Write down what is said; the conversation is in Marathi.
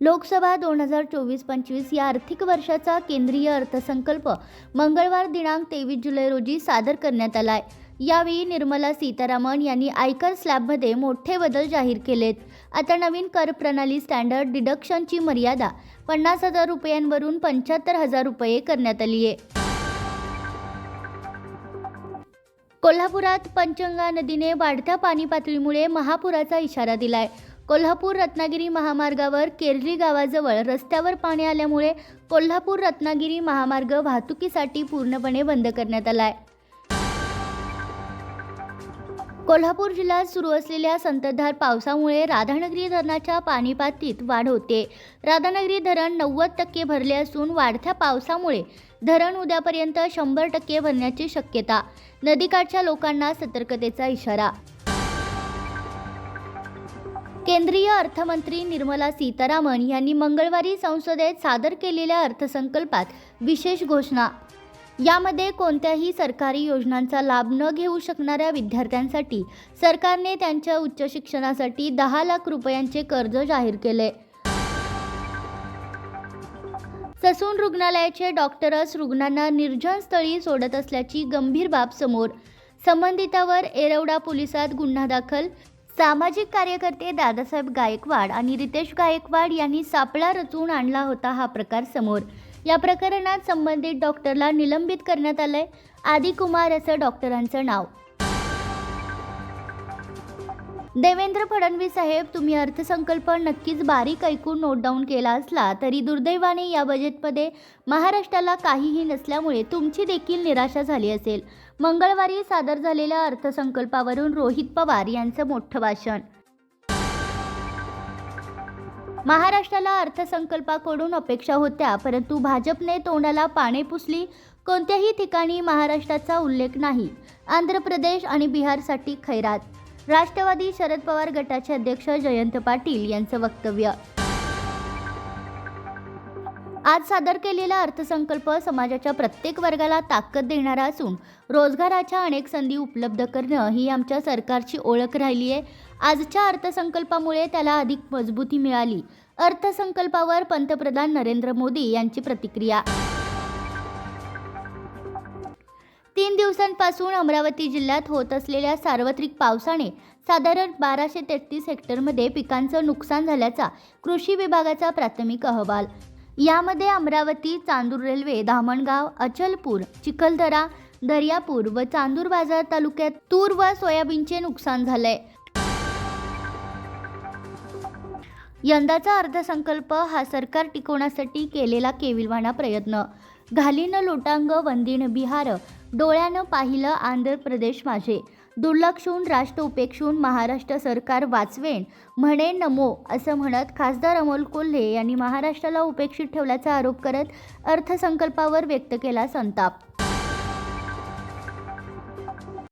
लोकसभा दोन हजार चोवीस पंचवीस या आर्थिक वर्षाचा केंद्रीय अर्थसंकल्प मंगळवार दिनांक तेवीस जुलै रोजी सादर करण्यात आलाय. यावेळी निर्मला सीतारामन यांनी आयकर स्लॅबमध्ये मोठे बदल जाहीर केलेत. आता नवीन कर प्रणाली स्टँडर्ड डिडक्शनची मर्यादा पन्नास हजार रुपयांवरून पंच्याहत्तर हजार रुपये करण्यात आली आहे. कोल्हापुरात पंचगंगा नदीने वाढत्या पाणी पातळीमुळे महापुराचा इशारा दिलाय. कोल्हापूर रत्नागिरी महामार्गावर केरली गावाजवळ रस्त्यावर पाणी आल्यामुळे कोल्हापूर रत्नागिरी महामार्ग वाहतुकीसाठी पूर्णपणे बंद करण्यात आला आहे कोल्हापूर जिल्ह्यात सुरू असलेल्या संततधार पावसामुळे राधानगरी धरणाच्या पाणी पातळीत वाढ होते. राधानगरी धरण नव्वद टक्के भरले असून वाढत्या पावसामुळे धरण उद्यापर्यंत शंभर टक्के भरण्याची शक्यता. नदीकाठच्या लोकांना सतर्कतेचा इशारा केंद्रीय अर्थमंत्री निर्मला सीतारामन यांनी मंगळवारी संसदेत सादर केलेल्या अर्थसंकल्पात विशेष घोषणा. यामध्ये कोणत्याही सरकारी योजनांचा लाभ न घेऊ शकणाऱ्या विद्यार्थ्यांसाठी सरकारने त्यांच्या उच्च शिक्षणासाठी दहा लाख रुपयांचे कर्ज जाहीर केले. ससून रुग्णालयाचे डॉक्टरच रुग्णांना निर्जनस्थळी सोडत असल्याची गंभीर बाब समोर. संबंधितावर एरवडा पोलिसात गुन्हा दाखल सामाजिक कार्यकर्ते दादासाहेब गायकवाड आणि रितेश गायकवाड यांनी सापळा रचून आणला होता हा प्रकार समोर. या प्रकरणात संबंधित डॉक्टरला निलंबित करण्यात आलंय. आदिकुमार असं डॉक्टरांचं नाव. देवेंद्र फडणवीस साहेब तुम्ही अर्थसंकल्प नक्कीच बारीक ऐकून नोट डाऊन केला असला तरी दुर्दैवाने या बजेटमध्ये महाराष्ट्राला काहीही नसल्यामुळे तुमची देखील निराशा झाली असेल. मंगळवारी सादर झालेल्या अर्थसंकल्पावरून रोहित पवार यांचं मोठं भाषण. महाराष्ट्राला अर्थसंकल्पाकडून अपेक्षा होत्या परंतु भाजपने तोंडाला पाने पुसली. कोणत्याही ठिकाणी महाराष्ट्राचा उल्लेख नाही. आंध्र प्रदेश आणि बिहारसाठी खैरात राष्ट्रवादी शरद पवार गटाचे अध्यक्ष जयंत पाटील यांचं वक्तव्य. आज सादर केलेला अर्थसंकल्प समाजाच्या प्रत्येक वर्गाला ताकद देणारा असून रोजगाराच्या अनेक संधी उपलब्ध करणं ही आमच्या सरकारची ओळख राहिली आहे आजच्या अर्थसंकल्पामुळे त्याला अधिक मजबूती मिळाली. अर्थसंकल्पावर पंतप्रधान नरेंद्र मोदी यांची प्रतिक्रिया. तीन दिवसांपासून अमरावती जिल्ह्यात होत असलेल्या सार्वत्रिक पावसाने साधारण बाराशे तेहतीस हेक्टरमध्ये पिकांचं नुकसान झाल्याचा कृषी विभागाचा प्राथमिक अहवाल. यामध्ये अमरावती चांदूर रेल्वे धामणगाव अचलपूर चिखलदरा दर्यापूर व चांदूर बाजार तालुक्यात तूर व सोयाबीनचे नुकसान झालंय. यंदाचा अर्थसंकल्प हा सरकार टिकवण्यासाठी केलेला केविलवाणा प्रयत्न. घालीन लोटांग वंदीन बिहार डोळ्यानं पाहिलं आंध्र प्रदेश माझे. दुर्लक्षून राष्ट्र उपेक्षून महाराष्ट्र सरकार वाचवेन म्हणे नमो असं म्हणत खासदार अमोल कोल्हे यांनी महाराष्ट्राला उपेक्षित ठेवल्याचा आरोप करत अर्थसंकल्पावर व्यक्त केला संताप.